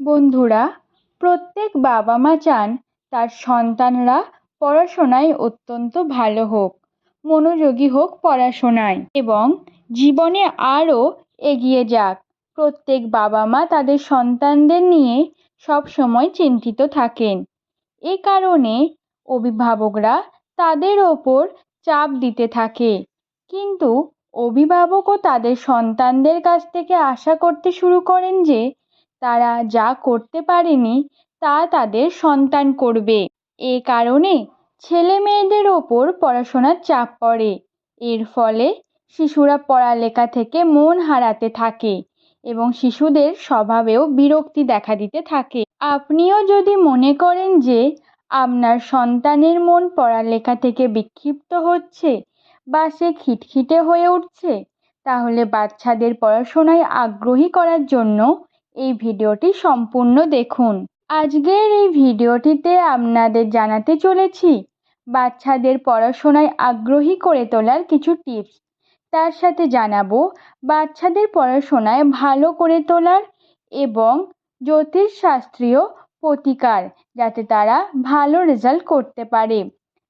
বন্ধুরা, প্রত্যেক বাবা মা চান তার সন্তানরা পড়াশোনায় অত্যন্ত ভালো হোক, মনোযোগী হোক পড়াশোনায় এবং জীবনে আরও এগিয়ে যাক। প্রত্যেক বাবা মা তাদের সন্তানদের নিয়ে সব সময় চিন্তিত থাকেন। এ কারণে অভিভাবকরা তাদের ওপর চাপ দিতে থাকে। কিন্তু অভিভাবকও তাদের সন্তানদের কাছ থেকে আশা করতে শুরু করেন যে তারা যা করতে পারেনি, তা তাদের সন্তান করবে। এ কারণে ছেলে মেয়েদের ওপর পড়াশোনার চাপ পড়ে। এর ফলে শিশুরা পড়ালেখা থেকে মন হারাতে থাকে এবং শিশুদের স্বভাবেও বিরক্তি দেখা দিতে থাকে। আপনিও যদি মনে করেন যে আপনার সন্তানের মন পড়ালেখা থেকে বিক্ষিপ্ত হচ্ছে বা সে খিটখিটে হয়ে উঠছে, তাহলে বাচ্চাদের পড়াশোনায় আগ্রহী করার জন্য এই ভিডিওটি সম্পূর্ণ দেখুন। আজকের এই ভিডিওটিতে আপনাদের জানাতে চলেছি, বাচ্চাদের পড়াশোনায় আগ্রহী করে তোলার কিছু টিপস। তার সাথে জানাব, বাচ্চাদের পড়াশোনায় ভালো করে তোলার এবং জ্যোতিষশাস্ত্রীয় প্রতিকার যাতে তারা ভালো রেজাল্ট করতে পারে,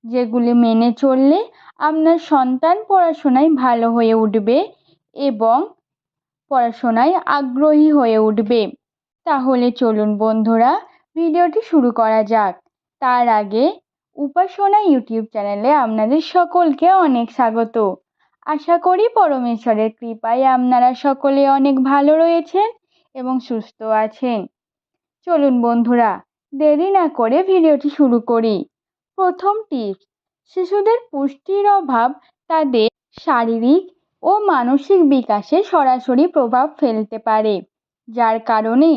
যেগুলি মেনে চললে আপনার সন্তান পড়াশোনায় ভালো হয়ে উঠবে এবং পড়াশোনায় আগ্রহী হয়ে উঠবে। তাহলে চলুন বন্ধুরা, ভিডিওটি শুরু করা যাক। তার আগে উপাসনা ইউটিউব চ্যানেলে আপনাদের সকলকে অনেক স্বাগত। আশা করি পরমেশ্বরের কৃপায় আপনারা সকলে অনেক ভালো রয়েছেন এবং সুস্থ আছেন। চলুন বন্ধুরা, দেরি না করে ভিডিওটি শুরু করি। প্রথম টিপস শিশুদের পুষ্টির অভাব তাদের শারীরিক ও মানসিক বিকাশে সরাসরি প্রভাব ফেলতে পারে, যার কারণে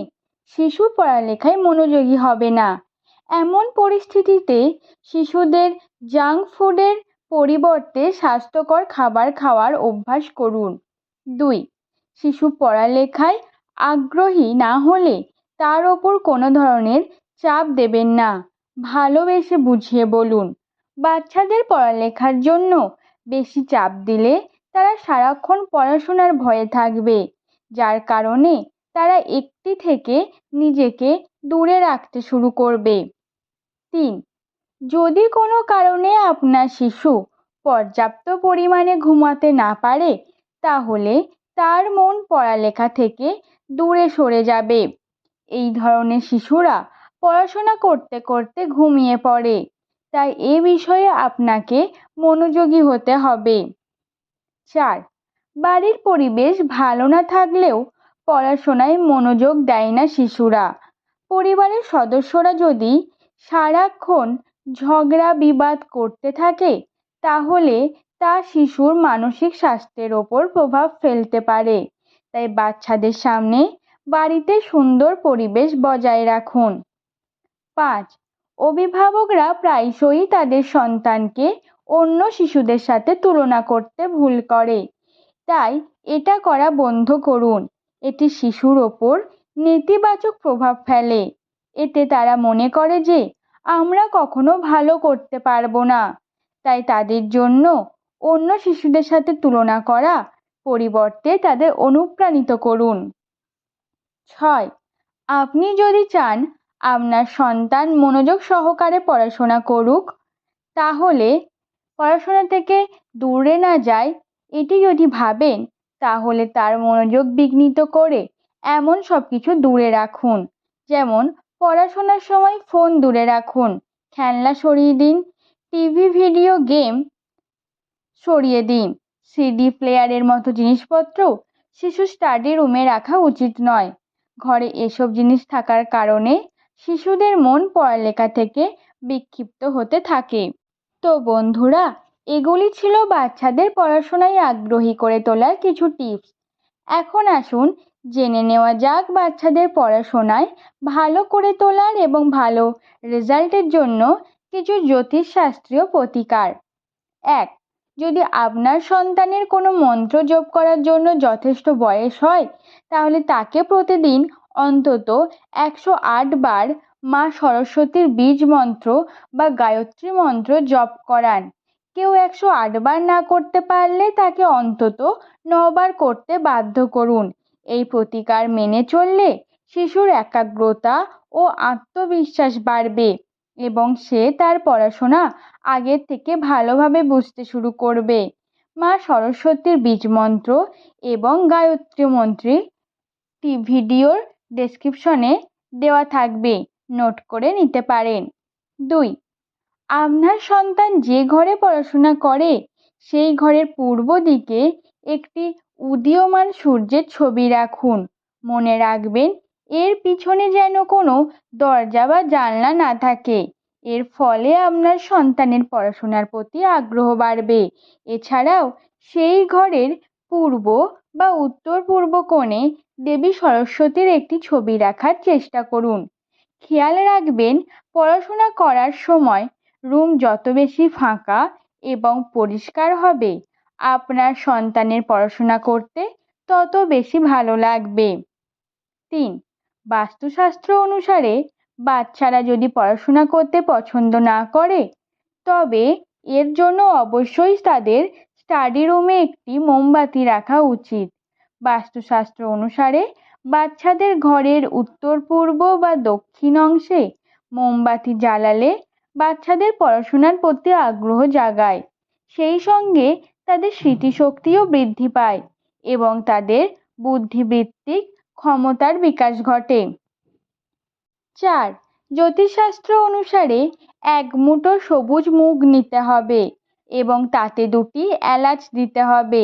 শিশু পড়ালেখায় মনোযোগী হবে না। এমন পরিস্থিতিতে শিশুদের জাঙ্ক ফুডের পরিবর্তে স্বাস্থ্যকর খাবার খাওয়ার অভ্যাস করুন। দুই, শিশু পড়ালেখায় আগ্রহী না হলে তার ওপর কোনো ধরনের চাপ দেবেন না। ভালোবেসে বুঝিয়ে বলুন, বাচ্চাদের পড়ালেখার জন্য বেশি চাপ দিলে তারা সারাক্ষণ পড়াশোনার ভয়ে থাকবে। যার কারণে তারা একটি থেকে নিজেকে দূরে রাখতে শুরু করবে। তিন, যদি কোনো কারণে আপনার শিশু পর্যাপ্ত পরিমাণে ঘুমাতে না পারে, তাহলে তার মন পড়ালেখা থেকে দূরে সরে যাবে। এই ধরনের শিশুরা পড়াশোনা করতে করতে ঘুমিয়ে পড়ে। তাই এ বিষয়ে আপনাকে মনোযোগী হতে হবে। চার বাড়ির পরিবেশ ভালো না থাকলেও পড়াশোনায় মনোযোগ দেয় না শিশুরা। পরিবারের সদস্যরা যদি সারাক্ষণ ঝগড়া বিবাদ করতে থাকে, তাহলে তা শিশুর মানসিক স্বাস্থ্যের ওপর প্রভাব ফেলতে পারে। তাই বাচ্চাদের সামনে বাড়িতে সুন্দর পরিবেশ বজায় রাখুন। পাঁচ, অভিভাবকরা প্রায়শই তাদের সন্তানকে অন্য শিশুদের সাথে তুলনা করতে ভুল করে। তাই এটা করা বন্ধ করুন। এটি শিশুর ওপর নেতিবাচক প্রভাব ফেলে। এতে তারা মনে করে যে, আমরা কখনো ভালো করতে পারব না। তাই তাদের জন্য অন্য শিশুদের সাথে তুলনা করা পরিবর্তে তাদের অনুপ্রাণিত করুন। ছয়, আপনি যদি চান আপনার সন্তান মনোযোগ সহকারে পড়াশোনা করুক, তাহলে পড়াশোনা থেকে দূরে না যায়, এটি যদি ভাবেন, তাহলে তার মনোযোগ বিঘ্নিত করে এমন সব কিছু দূরে রাখুন। যেমন, পড়াশোনার সময় ফোন দূরে রাখুন, খেলনা সরিয়ে দিন, টিভি, ভিডিও, গেম সরিয়ে দিন, সিডি প্লেয়ারের মতো জিনিসপত্র শিশু স্টাডি রুমে রাখা উচিত নয়। ঘরে এসব জিনিস থাকার কারণে শিশুদের মন পড়ালেখা থেকে বিক্ষিপ্ত হতে থাকে। তো বন্ধুরা, এগুলি ছিল বাচ্চাদের পড়াশোনায় আগ্রহী করে তোলার কিছু টিপস। এখন আসুন, জেনে নেওয়া যাক বাচ্চাদের পড়াশোনায় ভালো করে তোলার এবং ভালো রেজাল্টের জন্য কিছু জ্যোতিষশাস্ত্রীয় প্রতিকার। এক, যদি আপনার সন্তানের কোনো মন্ত্র জপ করার জন্য যথেষ্ট বয়স হয়, তাহলে তাকে প্রতিদিন অন্তত একশো আট বার মা সরস্বতীর বীজ মন্ত্র বা গায়ত্রী মন্ত্র জপ করান। কেউ একশো আটবার না করতে পারলে তাকে অন্তত নবার করতে বাধ্য করুন। এই প্রতিকার মেনে চললে শিশুর একাগ্রতা ও আত্মবিশ্বাস বাড়বে এবং সে তার পড়াশোনা আগের থেকে ভালোভাবে বুঝতে শুরু করবে। মা সরস্বতীর বীজ মন্ত্র এবং গায়ত্রী মন্ত্রী ভিডিওর ডেসক্রিপশনে দেওয়া থাকবে। নোট করে নিতে পারেন। দুই, আপনার সন্তান যে ঘরে পড়াশোনা করে, সেই ঘরের পূর্ব দিকে একটি উদীয়মান সূর্যের ছবি রাখুন। মনে রাখবেন, এর পিছনে যেন কোনো দরজা বা জানলা না থাকে। এর ফলে আপনার সন্তানের পড়াশোনার প্রতি আগ্রহ বাড়বে। এছাড়াও, সেই ঘরের পূর্ব বা উত্তর পূর্ব কোণে দেবী সরস্বতীর একটি ছবি রাখার চেষ্টা করুন। খেয়াল রাখবেন, পড়াশোনা করার সময় রুম যত বেশি ফাঁকা এবং পরিষ্কার হবে, আপনার সন্তানের পড়াশোনা করতে তত বেশি ভালো লাগবে। তিন, বাস্তুশাস্ত্র অনুসারে বাচ্চারা যদি পড়াশোনা করতে পছন্দ না করে, তবে এর জন্য অবশ্যই তাদের স্টাডি রুমে একটি মোমবাতি রাখা উচিত। বাস্তুশাস্ত্র অনুসারে বাচ্চাদের ঘরের উত্তর, পূর্ব বা দক্ষিণ অংশে মোমবাতি জ্বালালে বাচ্চাদের পড়াশোনার প্রতি আগ্রহ জাগায়। সেই সঙ্গে তাদের স্মৃতিশক্তিও বৃদ্ধি পায় এবং তাদের বুদ্ধিবৃত্তিক ক্ষমতার বিকাশ ঘটে। চার, জ্যোতিষশাস্ত্র অনুসারে এক মুঠো সবুজ মুগ নিতে হবে এবং তাতে দুটি এলাচ দিতে হবে।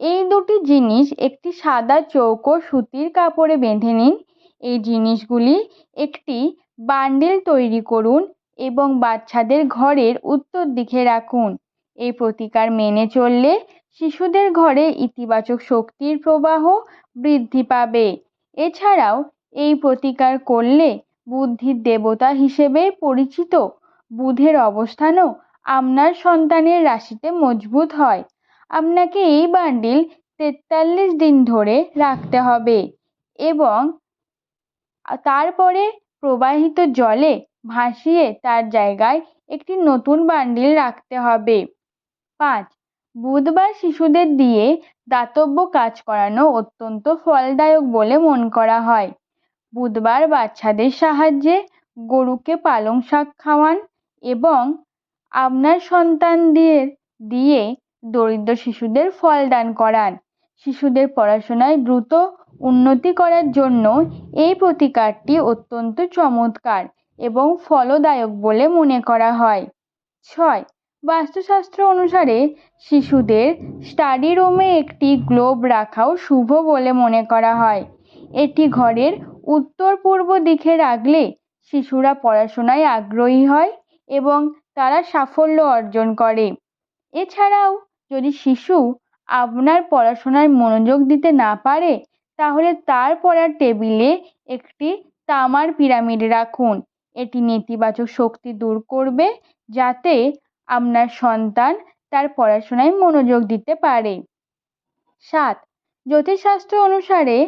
এই দুটি জিনিস একটি সাদা চৌকো সুতির কাপড়ে বেঁধে নিন। এই জিনিসগুলি একটি বান্ডিল তৈরি করুন এবং বাচ্চাদের ঘরের উত্তর দিকে রাখুন। এই প্রতিকার মেনে চললে শিশুদের ঘরে ইতিবাচক শক্তির প্রবাহ বৃদ্ধি পাবে। এছাড়াও এই প্রতিকার করলে বুদ্ধির দেবতা হিসেবে পরিচিত। বুধের অবস্থানও আপনার সন্তানের রাশিতে মজবুত হয়। আপনাকে এই বান্ডিল তেতাল্লিশ দিন ধরে রাখতে হবে এবং তারপরে প্রবাহিত জলে ভাসিয়ে তার জায়গায় একটি নতুন বান্ডিল রাখতে হবে। পাঁচ, বুধবার শিশুদের দিয়ে দাতব্য কাজ করানো অত্যন্ত ফলদায়ক বলে মন করা হয়। বুধবার বাচ্চাদের সাহায্যে গরুকে পালং শাক খাওয়ান এবং আপনার সন্তানদের দিয়ে দরিদ্র শিশুদের ফল দান করান। শিশুদের পড়াশোনায় দ্রুত উন্নতি করার জন্য এই প্রতিকারটি অত্যন্ত চমৎকার এবং ফলদায়ক বলে মনে করা হয়। ছয়, বাস্তুশাস্ত্র অনুসারে শিশুদের স্টাডি রুমে একটি গ্লোব রাখাও শুভ বলে মনে করা হয়। এটি ঘরের উত্তর পূর্ব দিকে রাখলে শিশুরা পড়াশোনায় আগ্রহী হয় এবং তারা সাফল্য অর্জন করে। এছাড়াও যদি শিশু আপনার পড়াশোনায় মনোযোগ দিতে না পারে, তাহলে তার পড়ার টেবিলে একটি তামার পিরামিড রাখুন। এটি নেতিবাচক শক্তি দূর করবে, যাতে আপনার সন্তান তার পড়াশোনায় মনোযোগ দিতে পারে। সাত, জ্যোতিষশাস্ত্র অনুসারে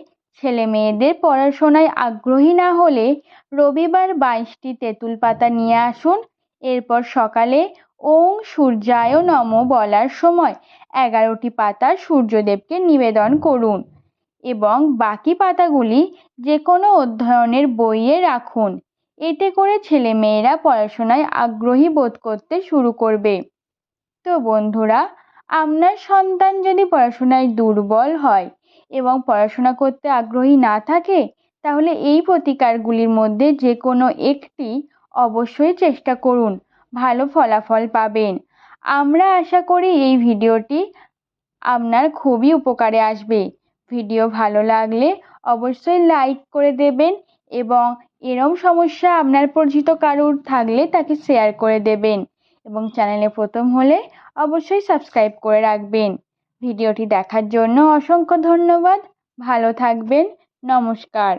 ছেলে মেয়েদের পড়াশোনায় আগ্রহী না হলে রবিবার বাইশটি তেঁতুল পাতা নিয়ে আসুন। এরপর সকালে ওং সূর্যায় নম বলার সময় এগারোটি পাতা সূর্যদেবকে নিবেদন করুন এবং বাকি পাতাগুলি যে কোনো অধ্যয়নের বইয়ে রাখুন। এতে করে ছেলেমেয়েরা পড়াশোনায় আগ্রহী বোধ করতে শুরু করবে। তো বন্ধুরা, আপনার সন্তান যদি পড়াশোনায় দুর্বল হয় এবং পড়াশোনা করতে আগ্রহী না থাকে, তাহলে এই প্রতিকারগুলির মধ্যে যে কোনো একটি অবশ্যই চেষ্টা করুন। ভালো ফলাফল পাবেন। আমরা আশা করি এই ভিডিওটি আপনার খুবই উপকারে আসবে। ভিডিও ভালো লাগলে অবশ্যই লাইক করে দেবেন এবং এরম সমস্যা আপনার পরিচিত কারুর থাকলে তাকে শেয়ার করে দেবেন এবং চ্যানেলে প্রথম হলে অবশ্যই সাবস্ক্রাইব করে রাখবেন। ভিডিওটি দেখার জন্য অসংখ্য ধন্যবাদ। ভালো থাকবেন। নমস্কার।